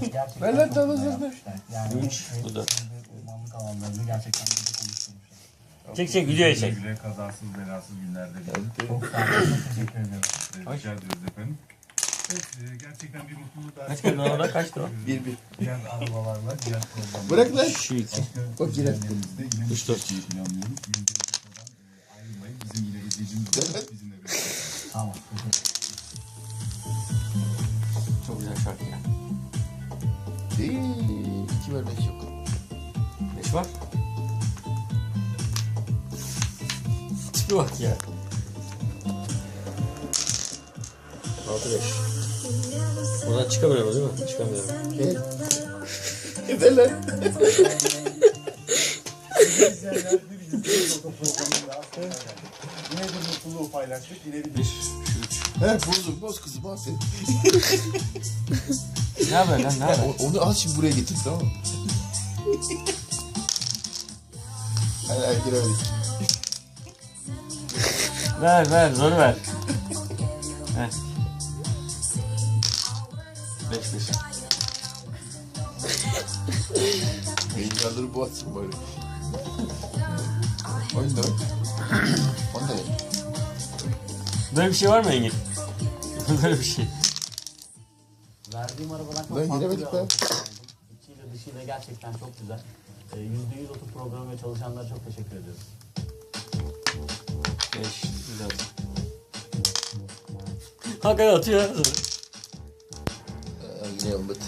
Evet, gerçekten lan çok güzel hızlı. yapmışlar. Yani Üç, bu da. Ormanlık alanlarını gerçekten bizi konuşturmuşlar. Çek çek videoya çek. Güle güle kazasız belasız günlerde dilerim. Çok sağ olun. Çok teşekkür ederim. Ee, Rica ediyoruz efendim. Evet, e, gerçekten bir mutluluk daha. Kaç kere orada kaçtı o? Bir bir. Diğer arabalarla, diğer programlarla. Bırak lan. Şu iki. Bak yine. Günlerimizde yine Üç, dört. mutlu planlıyoruz. Yeni bir kafadan, e, ayrılmayın. Bizim yine izleyicimiz var. Bizimle birlikte. Tamam. Çok güzel şarkı ya. Değil. İki ver beş yok. Beş var. Tipi bak ya. Altı beş. Buradan çıkamıyorum değil mi? Çıkamıyorum. Gel. Ver lan. Yine bir mutluluğu paylaştık. Yine bir Bir, üç. He bozdum boz kızım al sen. Ne haber lan ne haber? Onu al şimdi buraya getir tamam mı? Hadi hadi gir hadi. Ver ver zor ver. Heh. Beş beş. Heyecanları bu atsın böyle. Oyun da var. Onu da. Böyle bir şey var mı Engin? Böyle bir şey. Verdiğim arabalar çok Ben farklı giremedik be. İçiyle dışıyla gerçekten çok güzel. Ee, e, %100 otur programı ve çalışanlara çok teşekkür ediyoruz. 5 4. Hakikaten atıyor. Ee, Nailed it.